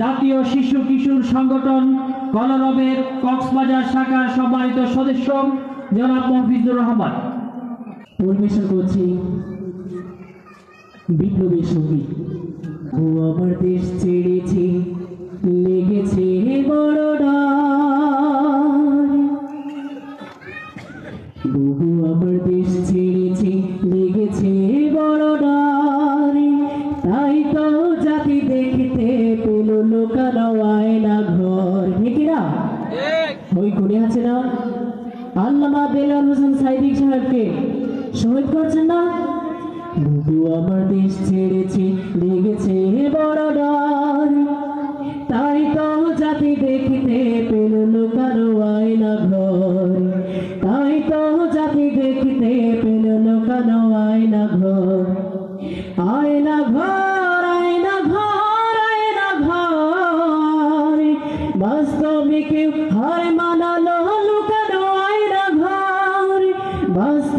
জাতীয় শিশু কিশোর সংগঠন কলরবের কক্সবাজার শাখার সম্মানিত সদস্য, জনাব মফিজুর রহমান পরিবেশন করছি বিপ্লবী সংগীত ও আমার দেশ ছেড়েছে, লেগেছে বড়। বহু আমার দেশ ছেড়েছে সাইদিক সাহেবকে শহীদ করছেন না। বহু আমার দেশ ছেড়েছে লেগেছে বড়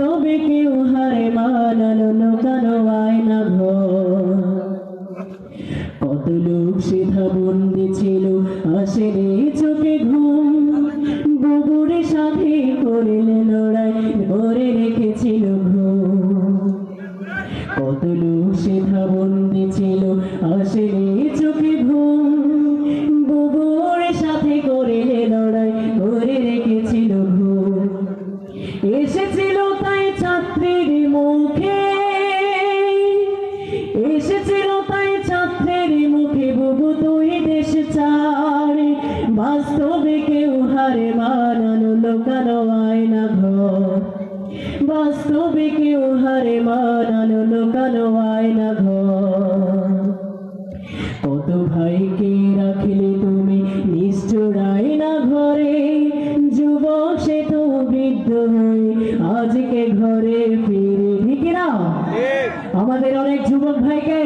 বাস্তবে কেউ হারে মানালো লুকানো আয়না কত লোক সেধা বন্দি ছিল, আসেনি চোখে ঘুম। বুবুরে সাথে করিলে লড়াই, ভরে রেখেছিল ঘুম। কত লোক সেধা বন্দি ছিল, আসেনি এসেছিল তাই ছাত্রের মুখে। এসেছিল তাই ছাত্রের মুখে বুবু তুই দেশ ছাড় বাস্তবে কেউ হারে মানানো লোকানো আয়না ঘর। বাস্তবে কেউ হারে মানানো লোকানো আয়না ঘর। কত ভাইকে বৃদ্ধ আজকে ঘরে ফিরে ঠিক না আমাদের অনেক যুবক ভাইকে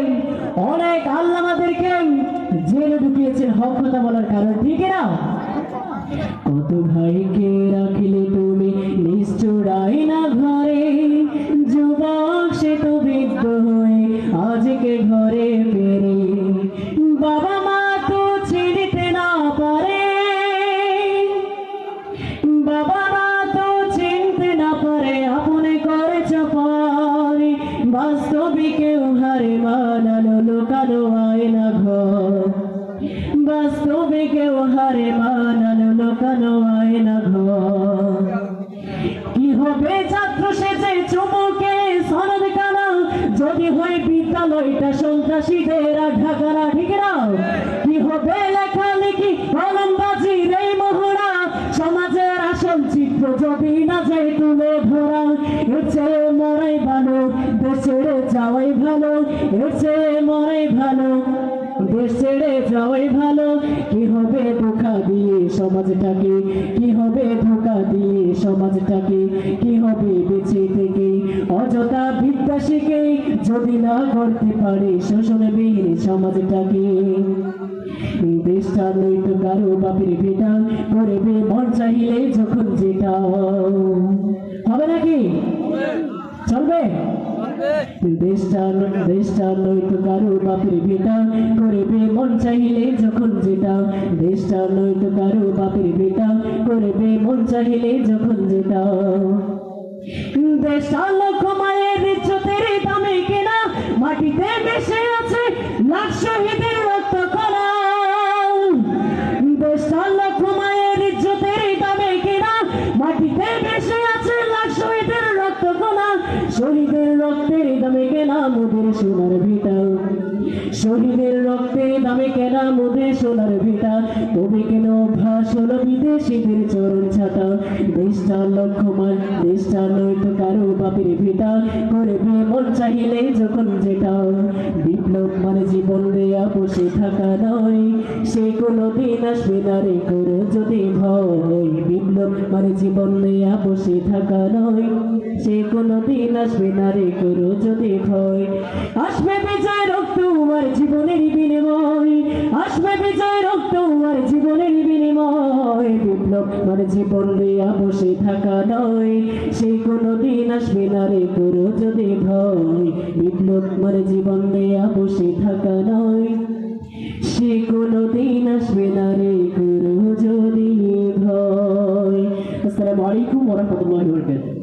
অনেক আল্লামাদেরকে জেলে ঢুকিয়েছেন হক কথা বলার কারণ ঠিক না কত ভাইকে লোকানো আয়না ঘর বাস্তবে কেউ হারে মানানো লোকানো আয়না ঘর কি হবে ছাত্র সেজে চুমুকে সনদ কানা? যদি হয় বিদ্যালয়টা সন্ত্রাসীদের ঢাকারা ঠিক না কি হবে লেখালেখি কলমবাজি রে মহড়া সমাজের যদি না যায় তুলে ধরা এর মরাই ভালো, দেশ ছেড়ে যাওয়াই ভালো, এর মরাই ভালো, দেশ যাওয়াই ভালো। কি হবে ধোকা দিয়ে সমাজটাকে? কি হবে ধোকা দিয়ে সমাজটাকে? কি হবে বেঁচে থেকে? অযথা বিদ্যা শিখে যদি না করতে পারে শোষণবিহীন সমাজটাকে। এই দেশটা নয়তো কারও বাপের বেটা করবে মন চাইলে যখন যেটা। হবে নাকি? চলবে? দেশটা দেশটা যখন যেটা। দেশটা নয়তো কারও বাপের বেটা করবে মন চাইলে যখন যেটা। দেশটা লক্ষ মায়ের ইজ্জতের দামে কেনা, মাটিতে মিশে আছে লাখ শহীদের শহীদের রক্তে দামে কেনা মোদের সোনার ভিটা। তবে কেন অভ্যাস হলো বিদেশিদের চরণ ছাটা দেশটা লক্ষ্যমান দেশটা নয়তো কারও বাপের ভিটা। করবে মন চাইলে যখন যেটা বিপ্লব মানে জীবন দেয়া, বসে থাকা নয়। সে কোনো দিন আসবে না রে করে যদি ভয়। বিপ্লব মানে জীবন দেয়া, বসে থাকা নয়। সে কোনো দিন আসবে না রে করো যদি ভয়। আসবে জীবন দিয়া বসে থাকা নয় সে কোনো দিন আসবে না রে করো যদি ভয়। বিপ্লব মানে জীবন দিয়া বসে থাকা নয়, সে কোনো দিন আসবে না রে করো যদি ভয়। আসসালামু আলাইকুম ওয়া রাহমাতুল্লাহি ওয়া বারাকাতুহু।